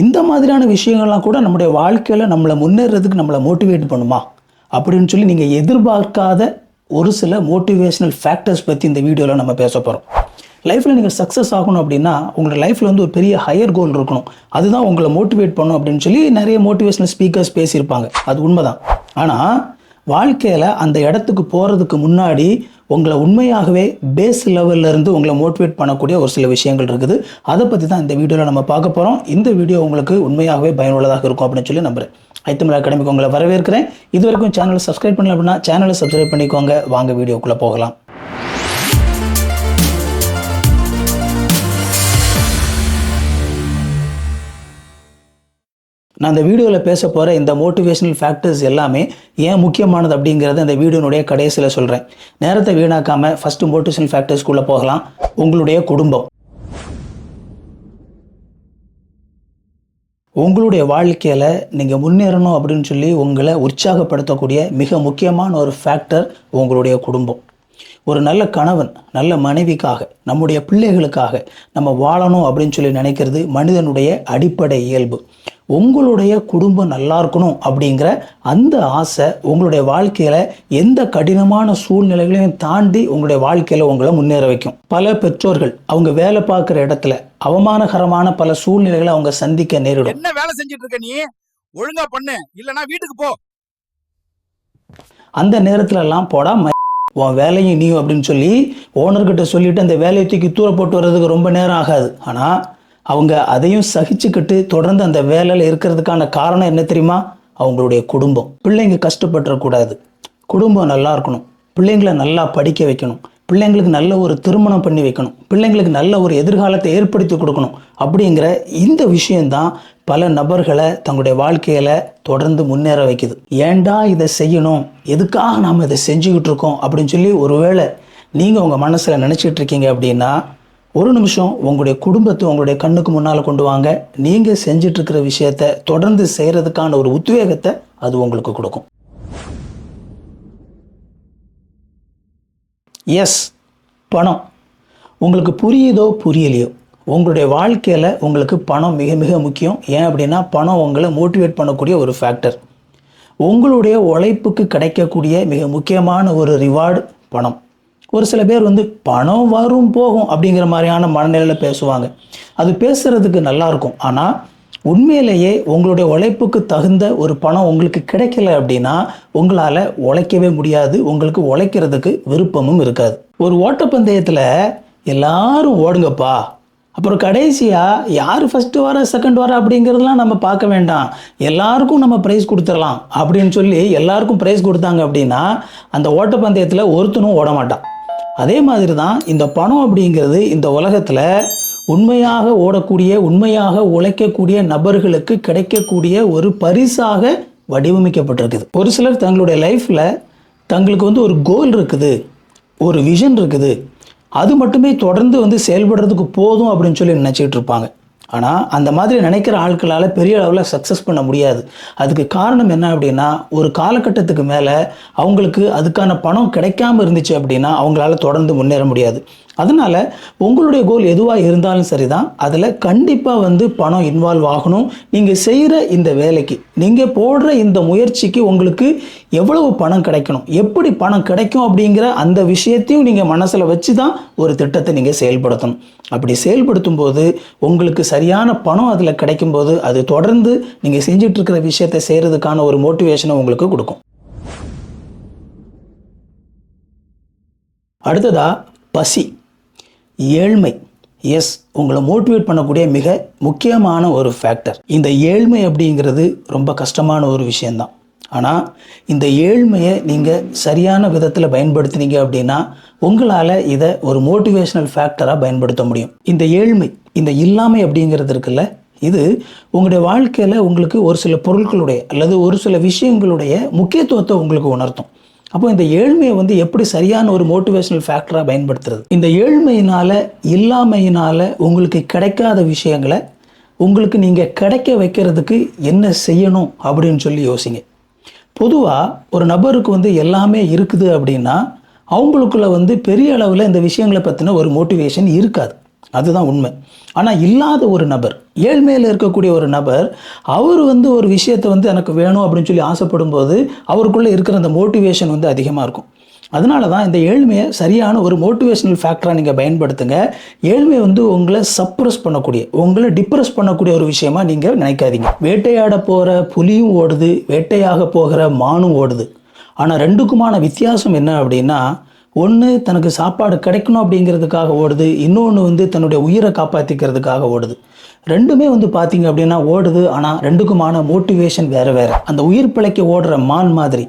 இந்த மாதிரியான விஷயங்கள்லாம் கூட நம்முடைய வாழ்க்கையில் நம்மளை முன்னேறதுக்கு நம்மளை மோட்டிவேட் பண்ணுமா? அப்படின்னு சொல்லி நீங்கள் எதிர்பார்க்காத ஒரு சில மோட்டிவேஷ்னல் ஃபேக்டர்ஸ் பற்றி இந்த வீடியோவில் நம்ம பேச போகிறோம் லைஃப்பில் நீங்கள் சக்ஸஸ் ஆகணும் அப்படின்னா உங்களோட லைஃப்பில் வந்து ஒரு பெரிய ஹையர் கோல் இருக்கணும். அதுதான் உங்களை மோட்டிவேட் பண்ணும் அப்படின்னு சொல்லி நிறைய மோட்டிவேஷனல் ஸ்பீக்கர்ஸ் பேசியிருப்பாங்க. அது உண்மைதான். ஆனால் வாழ்க்கையில் அந்த இடத்துக்கு போகிறதுக்கு முன்னாடி உங்களை உண்மையாகவே பேஸ் லெவல்லேருந்து உங்களை மோட்டிவேட் பண்ணக்கூடிய ஒரு சில விஷயங்கள் இருக்குது. அதை பற்றி தான் இந்த வீடியோவில் நம்ம பார்க்க போகிறோம் இந்த வீடியோ உங்களுக்கு உண்மையாகவே பயனுள்ளதாக இருக்கும் அப்படின்னு சொல்லி நம்புகிறேன் ஐத்தமிழ் அகாடமிக்கு உங்களை வரவேற்கிறேன். இது வரைக்கும் சேனலை சப்ஸ்கிரைப் பண்ணல அப்படின்னா சேனலை சப்ஸ்கிரைப் பண்ணிக்கோங்க. வாங்க வீடியோக்குள்ளே போகலாம். நான் இந்த வீடியோவில் பேச போகிற இந்த மோட்டிவேஷனல் ஃபேக்டர்ஸ் எல்லாமே ஏன் முக்கியமானது அப்படிங்கிறத இந்த வீடியோனுடைய கடைசியில் சொல்கிறேன் நேரத்தை வீணாக்காமல் ஃபஸ்ட்டு மோட்டிவேஷனல் ஃபேக்டர்ஸ்குள்ளே போகலாம். உங்களுடைய குடும்பம். உங்களுடைய வாழ்க்கையில் நீங்கள் முன்னேறணும் அப்படின்னு சொல்லி உங்களை உற்சாகப்படுத்தக்கூடிய மிக முக்கியமான ஒரு ஃபேக்டர் உங்களுடைய குடும்பம். ஒரு நல்ல கணவன் நல்ல மனைவிக்காக நம்முடைய பிள்ளைகளுக்காக நம்ம வாழணும் அப்படின்னு சொல்லி நினைக்கிறது மனிதனுடைய அடிப்படை இயல்பு. உங்களுடைய குடும்பம் நல்லா இருக்கணும் அப்படிங்கிற அந்த ஆசை உங்களுடைய வாழ்க்கையில் எந்த கடினமான சூழ்நிலைகளையும் தாண்டி உங்களுடைய வாழ்க்கையில் உங்களை முன்னேற வைக்கும். பல பெற்றோர்கள் அவங்க வேலை பார்க்குற இடத்துல அவமானகரமான பல சூழ்நிலைகளை அவங்க சந்திக்க நேரிடும். என்ன வேலை செஞ்சுட்டு இருக்க நீ? ஒழுங்கா பண்ணு இல்லனா வீட்டுக்கு போ. அந்த நேரத்துல எல்லாம் போடா உன் வேலையும் நீயும் அப்படின்னு சொல்லி ஓனர்கிட்ட சொல்லிட்டு அந்த வேலையை தூக்கி தூர போட்டு வர்றதுக்கு ரொம்ப நேரம் ஆகாது. ஆனால் அவங்க அதையும் சகிச்சுக்கிட்டு தொடர்ந்து அந்த வேலையில் இருக்கிறதுக்கான காரணம் என்ன தெரியுமா? அவங்களுடைய குடும்பம். பிள்ளைங்க கஷ்டப்பட்டுறக்கூடாது. குடும்பம் நல்லா இருக்கணும். பிள்ளைங்களை நல்லா படிக்க வைக்கணும். பிள்ளைங்களுக்கு நல்ல ஒரு திருமணம் பண்ணி வைக்கணும். பிள்ளைங்களுக்கு நல்ல ஒரு எதிர்காலத்தை ஏற்படுத்தி கொடுக்கணும். அப்படிங்கிற இந்த விஷயந்தான் பல நபர்களை தங்களுடைய வாழ்க்கையில் தொடர்ந்து முன்னேற வைக்குது. ஏன்டா இதை செய்யணும்? எதுக்காக நாம் இதை செஞ்சுக்கிட்டு இருக்கோம்? அப்படின்னு சொல்லி ஒருவேளை நீங்கள் உங்கள் மனசில் நினச்சிட்டு இருக்கீங்க அப்படின்னா ஒரு நிமிஷம் உங்களுடைய குடும்பத்தை உங்களுடைய கண்ணுக்கு முன்னால் கொண்டு வாங்க. நீங்கள் செஞ்சிட்ருக்கிற விஷயத்த தொடர்ந்து செய்கிறதுக்கான ஒரு உத்வேகத்தை அது உங்களுக்கு கொடுக்கும். எஸ் பணம். உங்களுக்கு புரியுதோ புரியலையோ? உங்களுடைய வாழ்க்கையில் உங்களுக்கு பணம் மிக மிக முக்கியம். ஏன் அப்படின்னா பணம் உங்களை மோட்டிவேட் பண்ணக்கூடிய ஒரு ஃபேக்டர் உங்களுடைய உழைப்புக்கு கிடைக்கக்கூடிய மிக முக்கியமான ஒரு ரிவார்டு பணம். ஒரு சில பேர் வந்து பணம் வரும் போகும் அப்படிங்கிற மாதிரியான மனநிலையில் பேசுவாங்க. அது பேசுகிறதுக்கு நல்லா இருக்கும். ஆனால் உண்மையிலேயே உங்களுடைய உழைப்புக்கு தகுந்த ஒரு பணம் உங்களுக்கு கிடைக்கல அப்படின்னா உங்களால் உழைக்கவே முடியாது. உங்களுக்கு உழைக்கிறதுக்கு விருப்பமும் இருக்காது. ஒரு ஓட்டப்பந்தயத்தில் எல்லாரும் ஓடுங்கப்பா. அப்புறம் கடைசியாக யார் ஃபஸ்ட்டு வர செகண்ட் வர அப்படிங்கிறதுலாம் நம்ம பார்க்க வேண்டாம். எல்லாருக்கும் நம்ம ப்ரைஸ் கொடுத்துடலாம் அப்படின்னு சொல்லி எல்லாருக்கும் ப்ரைஸ் கொடுத்தாங்க அப்படின்னா அந்த ஓட்டப்பந்தயத்தில் ஒருத்தனும் ஓட மாட்டான் அதே மாதிரி தான் இந்த பணம் அப்படிங்கிறது இந்த உலகத்தில் உண்மையாக ஓடக்கூடிய உண்மையாக உழைக்கக்கூடிய நபர்களுக்கு கிடைக்கக்கூடிய ஒரு பரிசாக வடிவமைக்கப்பட்டிருக்குது. ஒரு சிலர் தங்களுடைய லைஃப்பில் தங்களுக்கு வந்து ஒரு கோல் இருக்குது ஒரு விஷன் இருக்குது. அது மட்டுமே தொடர்ந்து வந்து செயல்படுறதுக்கு போதும் அப்படின்னு சொல்லி நினச்சிட்டு இருப்பாங்க. ஆனால் அந்த மாதிரி நினைக்கிற ஆட்களால் பெரிய அளவில் சக்ஸஸ் பண்ண முடியாது. அதுக்கு காரணம் என்ன அப்படின்னா ஒரு காலகட்டத்துக்கு மேலே அவங்களுக்கு அதுக்கான பணம் கிடைக்காம இருந்துச்சு அப்படின்னா அவங்களால தொடர்ந்து முன்னேற முடியாது. அதனால் உங்களுடைய கோல் எதுவாக இருந்தாலும் சரிதான். அதில் கண்டிப்பாக வந்து பணம் இன்வால்வ் ஆகணும். நீங்கள் செய்கிற இந்த வேலைக்கு நீங்கள் போடுற இந்த முயற்சிக்கு உங்களுக்கு எவ்வளவு பணம் கிடைக்கணும்? எப்படி பணம் கிடைக்கும் அப்படிங்கிற அந்த விஷயத்தையும் நீங்கள் மனசில் வச்சு தான் ஒரு திட்டத்தை நீங்கள் செயல்படுத்தணும். அப்படி செயல்படுத்தும் போது உங்களுக்கு சரியான பணம் அதில் கிடைக்கும்போது அது தொடர்ந்து நீங்கள் செஞ்சிட்ருக்கிற விஷயத்தை செய்கிறதுக்கான ஒரு மோட்டிவேஷனை உங்களுக்கு கொடுக்கும். அடுத்ததா பசி. ஏழ்மை. எஸ் உங்களை மோட்டிவேட் பண்ணக்கூடிய மிக முக்கியமான ஒரு ஃபேக்டர் இந்த ஏழ்மை அப்படிங்கிறது ரொம்ப கஷ்டமான ஒரு விஷயந்தான் ஆனால் இந்த ஏழ்மையை நீங்கள் சரியான விதத்தில் பயன்படுத்தினீங்க அப்படின்னா உங்களால் இதை ஒரு மோட்டிவேஷனல் ஃபேக்டராக பயன்படுத்த முடியும். இந்த ஏழ்மை இந்த இல்லாமை அப்படிங்கிறது இருக்குல்ல இது உங்களுடைய வாழ்க்கையில் உங்களுக்கு ஒரு சில பொருட்களுடைய அல்லது ஒரு சில விஷயங்களுடைய முக்கியத்துவத்தை உங்களுக்கு உணர்த்தும். அப்போ இந்த ஏழ்மையை வந்து எப்படி சரியான ஒரு மோட்டிவேஷனல் ஃபேக்டராக பயன்படுத்துறது? இந்த ஏழ்மையினால இல்லாமையினால உங்களுக்கு கிடைக்காத விஷயங்களை உங்களுக்கு நீங்கள் கிடைக்க வைக்கிறதுக்கு என்ன செய்யணும் அப்படின்னு சொல்லி யோசிங்க. பொதுவாக ஒரு நபருக்கு வந்து எல்லாமே இருக்குது அப்படின்னா அவங்களுக்குள்ள வந்து பெரிய அளவில் இந்த விஷயங்களை பற்றின ஒரு மோட்டிவேஷன் இருக்காது. அதுதான் உண்மை. ஆனால் இல்லாத ஒரு நபர் ஏழ்மையில் இருக்கக்கூடிய ஒரு நபர் அவர் வந்து ஒரு விஷயத்தை வந்து எனக்கு வேணும் அப்படின்னு சொல்லி ஆசைப்படும் போது அவருக்குள்ளே இருக்கிற அந்த மோட்டிவேஷன் வந்து அதிகமாக இருக்கும். அதனால தான் இந்த ஏழ்மையை சரியான ஒரு மோட்டிவேஷனல் ஃபேக்டராக நீங்கள் பயன்படுத்துங்க. ஏழ்மை வந்து உங்களை சப்ரஸ் பண்ணக்கூடிய உங்களை டிப்ரெஸ் பண்ணக்கூடிய ஒரு விஷயமா நீங்கள் நினைக்காதீங்க. வேட்டையாட போகிற புலியும் ஓடுது வேட்டையாக போகிற மானும் ஓடுது. ஆனால் ரெண்டுக்குமான வித்தியாசம் என்ன அப்படின்னா ஒன்று தனக்கு சாப்பாடு கிடைக்கணும் அப்படிங்கிறதுக்காக ஓடுது இன்னொன்று வந்து தன்னுடைய உயிரை காப்பாற்றிக்கிறதுக்காக ஓடுது. ரெண்டுமே வந்து பார்த்தீங்க அப்படின்னா ஓடுது ஆனால் ரெண்டுக்குமான மோட்டிவேஷன் வேறு வேறு. அந்த உயிர் பிழைக்க ஓடுற மான் மாதிரி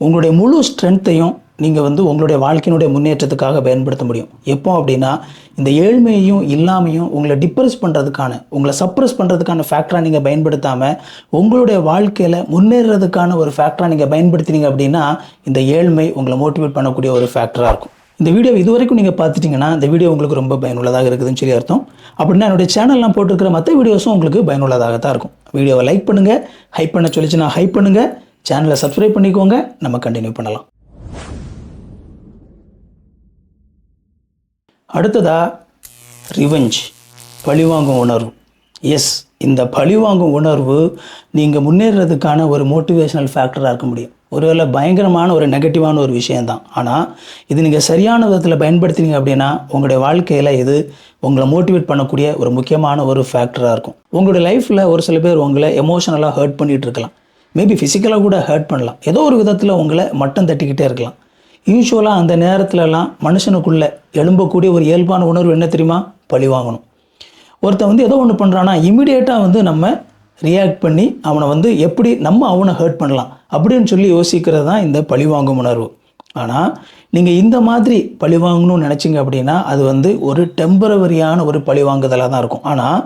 உங்களுடைய முழு ஸ்ட்ரென்த்தையும் நீங்கள் வந்து உங்களுடைய வாழ்க்கையினுடைய முன்னேற்றத்துக்காக பயன்படுத்த முடியும். எப்போ அப்படின்னா இந்த ஏழ்மையையும் இல்லாமையும் உங்களை டிப்ரெஸ் பண்ணுறதுக்கான உங்களை சப்ரஸ் பண்ணுறதுக்கான ஃபேக்டராக நீங்கள் பயன்படுத்தாமல் உங்களுடைய வாழ்க்கையில் முன்னேறதுக்கான ஒரு ஃபேக்டராக நீங்கள் பயன்படுத்தினீங்க அப்படின்னா இந்த ஏழ்மை உங்களை மோட்டிவேட் பண்ணக்கூடிய ஒரு ஃபேக்டராக இருக்கும். இந்த வீடியோ இதுவரைக்கும் நீங்கள் பார்த்துட்டிங்கன்னா இந்த வீடியோ உங்களுக்கு ரொம்ப பயனுள்ளதாக இருக்குதுன்னு சொல்லி அர்த்தம். அப்படின்னா என்னுடைய சேனல்லாம் போட்டிருக்கிற மற்ற வீடியோஸும் உங்களுக்கு பயனுள்ளதாக தான் இருக்கும் வீடியோவை லைக் பண்ணுங்கள் ஹைப் பண்ண சொல்லிச்சுன்னா ஹைப் பண்ணுங்கள் சேனலை சப்ஸ்கிரைப் பண்ணிக்கோங்க நம்ம கண்டினியூ பண்ணலாம். அடுத்ததா ரிவெஞ்ச் பழிவாங்கும் உணர்வு. எஸ் இந்த பழிவாங்கும் உணர்வு நீங்கள் முன்னேறதுக்கான ஒரு மோட்டிவேஷனல் ஃபேக்டராக இருக்க முடியும். ஒருவேளை பயங்கரமான ஒரு நெகட்டிவான ஒரு விஷயந்தான் ஆனால் இது நீங்கள் சரியான விதத்தில் பயன்படுத்தினீங்க அப்படின்னா உங்களுடைய வாழ்க்கையில் இது உங்களை மோட்டிவேட் பண்ணக்கூடிய ஒரு முக்கியமான ஒரு ஃபேக்டராக இருக்கும். உங்களுடைய லைஃப்பில் ஒரு சில பேர் உங்களை எமோஷனலாக ஹர்ட் பண்ணிகிட்டு இருக்கலாம். மேபி ஃபிசிக்கலாக கூட ஹர்ட் பண்ணலாம். ஏதோ ஒரு விதத்தில் உங்களை மட்டம் தட்டிக்கிட்டே இருக்கலாம். யூஸ்வலாக அந்த நேரத்துலலாம் மனுஷனுக்குள்ளே எழும்பக்கூடிய ஒரு இயல்பான உணர்வு என்ன தெரியுமா? பழி வாங்கணும். ஒருத்தன் வந்து ஏதோ ஒன்று பண்ணுறான்னா இமிடியேட்டாக வந்து நம்ம ரியாக்ட் பண்ணி அவனை வந்து எப்படி நம்ம அவனை ஹர்ட் பண்ணலாம் அப்படின்னு சொல்லி யோசிக்கிறது தான் இந்த பழி வாங்கும் உணர்வு. ஆனால் நீங்கள் இந்த மாதிரி பழி வாங்கணும்னு நினச்சிங்க அப்படின்னா அது வந்து ஒரு டெம்பரவரியான ஒரு பழி வாங்குதலாக தான் இருக்கும். ஆனால்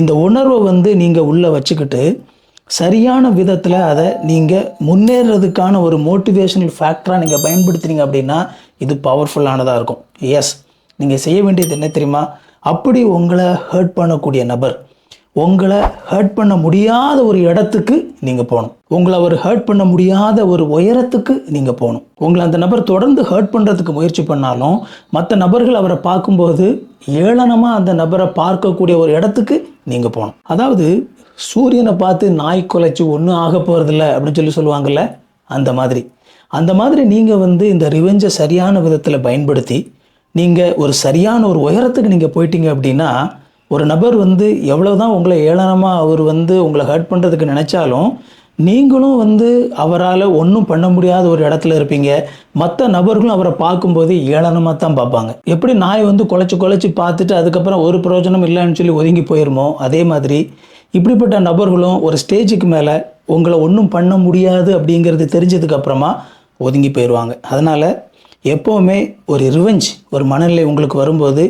இந்த உணர்வை வந்து நீங்கள் உள்ளே வச்சுக்கிட்டு சரியான விதத்தில் அதை நீங்கள் முன்னேறதுக்கான ஒரு மோட்டிவேஷனல் ஃபேக்டராக நீங்கள் பயன்படுத்துனீங்க அப்படின்னா இது பவர்ஃபுல்லானதாக இருக்கும். எஸ் நீங்கள் செய்ய வேண்டியது என்ன தெரியுமா? அப்படி உங்களை ஹர்ட் பண்ணக்கூடிய நபர் உங்களை ஹர்ட் பண்ண முடியாத ஒரு இடத்துக்கு நீங்கள் போகணும். உங்களை அவர் ஹர்ட் பண்ண முடியாத ஒரு உயரத்துக்கு நீங்கள் போகணும். உங்களை அந்த நபர் தொடர்ந்து ஹர்ட் பண்ணுறதுக்கு முயற்சி பண்ணாலும் மற்ற நபர்கள் அவரை பார்க்கும்போது ஏளனமாக அந்த நபரை பார்க்கக்கூடிய ஒரு இடத்துக்கு நீங்கள் போகணும். அதாவது சூரியனை பார்த்து நாய் குலைச்சி ஒன்றும் ஆக போகிறதில்ல அப்படின்னு சொல்லி சொல்லுவாங்கள்ல அந்த மாதிரி. அந்த மாதிரி நீங்கள் வந்து இந்த ரிவெஞ்சை சரியான விதத்தில் பயன்படுத்தி நீங்கள் ஒரு சரியான ஒரு உயரத்துக்கு நீங்கள் போயிட்டீங்க அப்படின்னா ஒரு நபர் வந்து எவ்வளோ தான் உங்களை ஏளனமாக அவர் வந்து உங்களை ஹர்ட் பண்ணுறதுக்கு நினச்சாலும் நீங்களும் வந்து அவரால் ஒன்றும் பண்ண முடியாத ஒரு இடத்துல இருப்பீங்க. மற்ற நபர்களும் அவரை பார்க்கும்போது ஏளனமாக தான் பார்ப்பாங்க. எப்படி நாய் வந்து குலைச்சி குலைச்சி பார்த்துட்டு அதுக்கப்புறம் ஒரு பிரயோஜனம் இல்லைன்னு சொல்லி ஒதுங்கி போயிருமோ? அதே மாதிரி இப்படிப்பட்ட நபர்களும் ஒரு ஸ்டேஜுக்கு மேலே உங்களை ஒன்றும் பண்ண முடியாது அப்படிங்கிறது தெரிஞ்சதுக்கப்புறமா ஒதுங்கி போயிடுவாங்க அதனால் எப்போவுமே ஒரு ரிவெஞ்ச் ஒரு மனநிலை உங்களுக்கு வரும்போது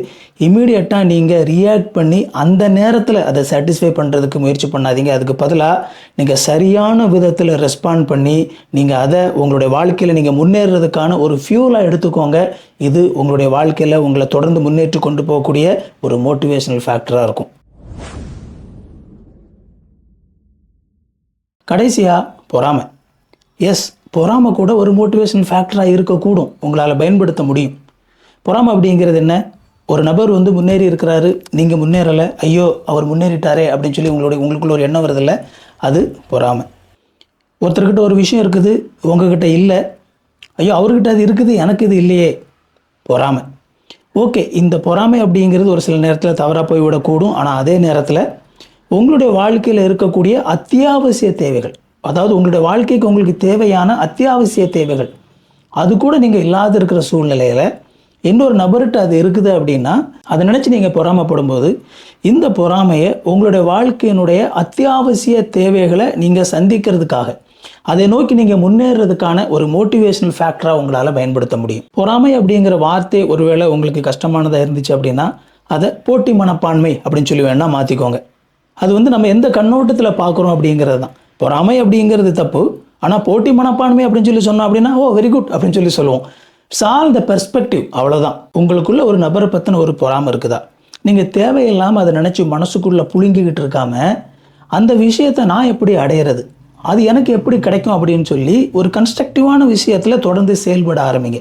இமீடியட்டாக நீங்கள் ரியாக்ட் பண்ணி அந்த நேரத்தில் அதை சாட்டிஸ்ஃபை பண்ணுறதுக்கு முயற்சி பண்ணாதீங்க. அதுக்கு பதிலாக நீங்கள் சரியான விதத்தில் ரெஸ்பாண்ட் பண்ணி நீங்கள் அதை உங்களுடைய வாழ்க்கையில் நீங்கள் முன்னேறதுக்கான ஒரு ஃபியூலாக எடுத்துக்கோங்க. இது உங்களுடைய வாழ்க்கையில் உங்களை தொடர்ந்து முன்னேற்றி கொண்டு போகக்கூடிய ஒரு மோட்டிவேஷனல் ஃபேக்டராக இருக்கும். கடைசியாக பொறாமை. எஸ் பொறாமை கூட ஒரு மோட்டிவேஷன் ஃபேக்டராக இருக்கக்கூடும். உங்களால் பயன்படுத்த முடியும். பொறாமை அப்படிங்கிறது என்ன? ஒரு நபர் வந்து முன்னேறி இருக்கிறாரு நீங்கள் முன்னேறலை ஐயோ அவர் முன்னேறிட்டாரே அப்படின்னு சொல்லி உங்களுடைய உங்களுக்குள்ள ஒரு எண்ணம் வருதில்ல அது பொறாமை. ஒருத்தர்கிட்ட ஒரு விஷயம் இருக்குது உங்ககிட்ட இல்லை ஐயோ அவர்கிட்ட அது இருக்குது எனக்கு இது இல்லையே பொறாமை. ஓகே இந்த பொறாமை அப்படிங்கிறது ஒரு சில நேரத்தில் தவறாக போய்விடக்கூடும் ஆனால் அதே நேரத்தில் உங்களுடைய வாழ்க்கையில் இருக்கக்கூடிய அத்தியாவசிய தேவைகள் அதாவது உங்களுடைய வாழ்க்கைக்கு உங்களுக்கு தேவையான அத்தியாவசிய தேவைகள். அது கூட நீங்கள் இல்லாத இருக்கிற சூழ்நிலையில் இன்னொரு நபர்கிட்ட அது இருக்குது அப்படின்னா அதை நினச்சி நீங்கள் பொறாமப்படும் போது இந்த பொறாமையை உங்களுடைய வாழ்க்கையினுடைய அத்தியாவசிய தேவைகளை நீங்கள் சந்திக்கிறதுக்காக அதை நோக்கி நீங்கள் முன்னேறதுக்கான ஒரு மோட்டிவேஷனல் ஃபேக்டராக உங்களால் பயன்படுத்த முடியும். பொறாமை அப்படிங்கிற வார்த்தை ஒருவேளை உங்களுக்கு கஷ்டமானதாக இருந்துச்சு அப்படின்னா அதை போட்டி மனப்பான்மை அப்படின்னு சொல்லி வேணால் மாற்றிக்கோங்க அது வந்து நம்ம எந்த கண்ணோட்டத்தில் பார்க்குறோம் அப்படிங்கிறது தான். பொறாமை அப்படிங்கிறது தப்பு. ஆனால் போட்டி மனப்பான்மை அப்படின்னு சொல்லி சொன்னோம் அப்படின்னா ஓ வெரி குட் அப்படின்னு சொல்லி சொல்லுவோம். சால் த பெர்ஸ்பெக்டிவ் அவ்வளோதான் உங்களுக்குள்ள ஒரு நபரை பற்றின ஒரு பொறாமை இருக்குதா? நீங்கள் தேவையில்லாமல் அதை நினச்சி மனசுக்குள்ளே புழுங்கிக்கிட்டு இருக்காம அந்த விஷயத்தை நான் எப்படி அடையிறது? அது எனக்கு எப்படி கிடைக்கும் அப்படின்னு சொல்லி ஒரு கன்ஸ்ட்ரக்டிவான விஷயத்தில் தொடர்ந்து செயல்பட ஆரம்பிங்க.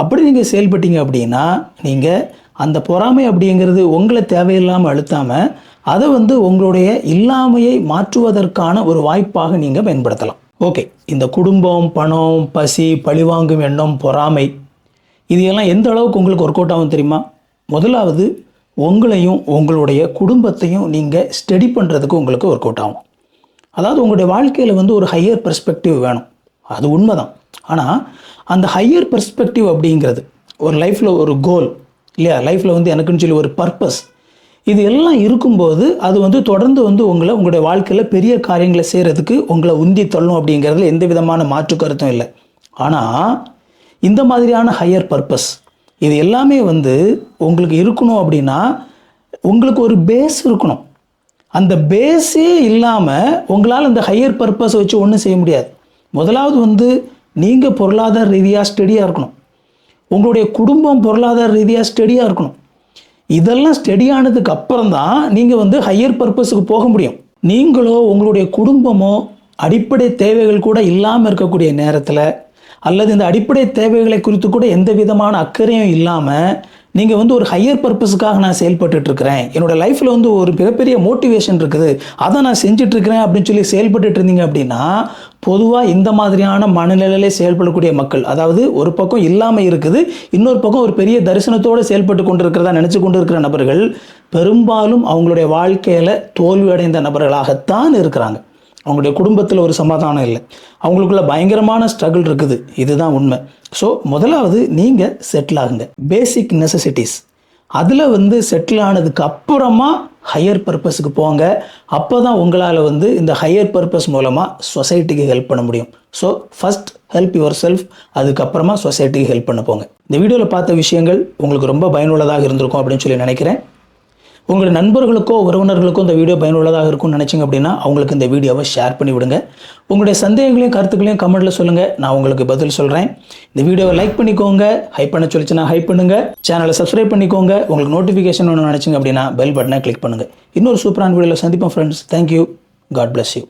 அப்படி நீங்கள் செயல்பட்டீங்க அப்படின்னா நீங்கள் அந்த பொறாமை அப்படிங்கிறது உங்களை தேவையில்லாமல் அழுத்தாமல் அதை வந்து உங்களுடைய இல்லாமையை மாற்றுவதற்கான ஒரு வாய்ப்பாக நீங்கள் பயன்படுத்தலாம். ஓகே இந்த குடும்பம் பணம் பசி பழிவாங்கும் எண்ணம் பொறாமை இது எல்லாம் எந்த அளவுக்கு உங்களுக்கு ஒர்க் அவுட் ஆகும் தெரியுமா? முதலாவது உங்களையும் உங்களுடைய குடும்பத்தையும் நீங்கள் ஸ்டடி பண்ணுறதுக்கு உங்களுக்கு ஒர்க் அவுட் ஆகும். அதாவது உங்களுடைய வாழ்க்கையில் வந்து ஒரு ஹையர் பெர்ஸ்பெக்டிவ் வேணும். அது உண்மைதான். ஆனால் அந்த ஹையர் பெர்ஸ்பெக்டிவ் அப்படிங்கிறது ஒரு லைஃப்பில் ஒரு கோல் இல்லையா? லைஃப்பில் வந்து எனக்குன்னு சொல்லி ஒரு பர்பஸ் இது எல்லாம் இருக்கும்போது அது வந்து தொடர்ந்து வந்து உங்களை உங்களுடைய வாழ்க்கையில் பெரிய காரியங்களை செய்கிறதுக்கு உங்களை உந்தி தள்ளும் அப்படிங்கிறதுல எந்த விதமான மாற்று கருத்தும் இல்லை. ஆனால் இந்த மாதிரியான ஹையர் பர்பஸ் இது எல்லாமே வந்து உங்களுக்கு இருக்கணும் அப்படின்னா உங்களுக்கு ஒரு பேஸ் இருக்கணும். அந்த பேஸே இல்லாமல் உங்களால் அந்த ஹையர் பர்பஸ் வச்சு ஒன்றும் செய்ய முடியாது. முதலாவது வந்து நீங்கள் பொருளாதார ரீதியாக ஸ்டெடியாக இருக்கணும். உங்களுடைய குடும்பம் பொருளாதார ரீதியாக ஸ்டெடியாக இருக்கணும். இதெல்லாம் ஸ்டெடி அப்புறம் தான் நீங்கள் வந்து ஹையர் பர்பஸுக்கு போக முடியும். நீங்களோ உங்களுடைய குடும்பமோ அடிப்படை தேவைகள் கூட இல்லாமல் இருக்கக்கூடிய நேரத்தில் அல்லது இந்த அடிப்படை தேவைகளை குறித்து கூட எந்த விதமான அக்கறையும் இல்லாமல் நீங்கள் வந்து ஒரு ஹையர் பர்பஸுக்காக நான் செயல்பட்டுட்டு என்னோடய லைஃப்பில் வந்து ஒரு மிகப்பெரிய மோட்டிவேஷன் இருக்குது. அதை நான் செஞ்சுட்டு இருக்கிறேன் அப்படின்னு சொல்லி செயல்பட்டுட்டு இருந்தீங்க அப்படின்னா பொதுவாக இந்த மாதிரியான மனநிலையிலே செயல்படக்கூடிய மக்கள் அதாவது ஒரு பக்கம் இல்லாமல் இருக்குது இன்னொரு பக்கம் ஒரு பெரிய தரிசனத்தோடு செயல்பட்டு கொண்டு இருக்கிறதா நினச்சி கொண்டு இருக்கிற நபர்கள் பெரும்பாலும் அவங்களுடைய வாழ்க்கையில் தோல்வி அடைந்த நபர்களாகத்தான் இருக்கிறாங்க. அவங்களுடைய குடும்பத்தில் ஒரு சமாதானம் இல்லை. அவங்களுக்குள்ள பயங்கரமான ஸ்ட்ரகிள் இருக்குது. இதுதான் உண்மை. ஸோ முதலாவது நீங்கள் செட்டில் ஆகுங்க. பேசிக் நெசசிட்டிஸ் அதில் வந்து செட்டில் ஆனதுக்கு அப்புறமா ஹையர் பர்பஸுக்கு போங்க. அப்போ தான் உங்களால் வந்து இந்த ஹையர் பர்பஸ் மூலமாக சொசைட்டிக்கு ஹெல்ப் பண்ண முடியும். So first help yourself அதுக்கப்புறமா சொசைட்டிக்கு ஹெல்ப் பண்ண போங்க. இந்த வீடியோவில் பார்த்த விஷயங்கள் உங்களுக்கு ரொம்ப பயனுள்ளதாக இருந்திருக்கும் அப்படின்னு சொல்லி நினைக்கிறேன். உங்களுடைய நண்பர்களுக்கோ உறவினர்களுக்கோ இந்த வீடியோ பயனுள்ளதாக இருக்கும்னு நினச்சிங்க அப்படின்னா அவங்களுக்கு இந்த வீடியோவை ஷேர் பண்ணி விடுங்க. உங்களுடைய சந்தேகங்களையும் கருத்துக்களையும் கமெண்ட்டில் சொல்லுங்கள் நான் உங்களுக்கு பதில் சொல்கிறேன் இந்த வீடியோவை லைக் பண்ணிக்கோங்க. ஹைப் பண்ண சொல்லிச்சுன்னா ஹைப் பண்ணுங்கள் சேனலை சப்ஸ்கிரைப் பண்ணிக்கோங்க. உங்களுக்கு நோட்டிஃபிகேஷன் ஒன்று நினச்சிங்க அப்படின்னா பெல் பட்டனை கிளிக் பண்ணுங்கள் இன்னொரு சூப்பரான வீடியோவில் சந்திப்போம் friends thank you god bless you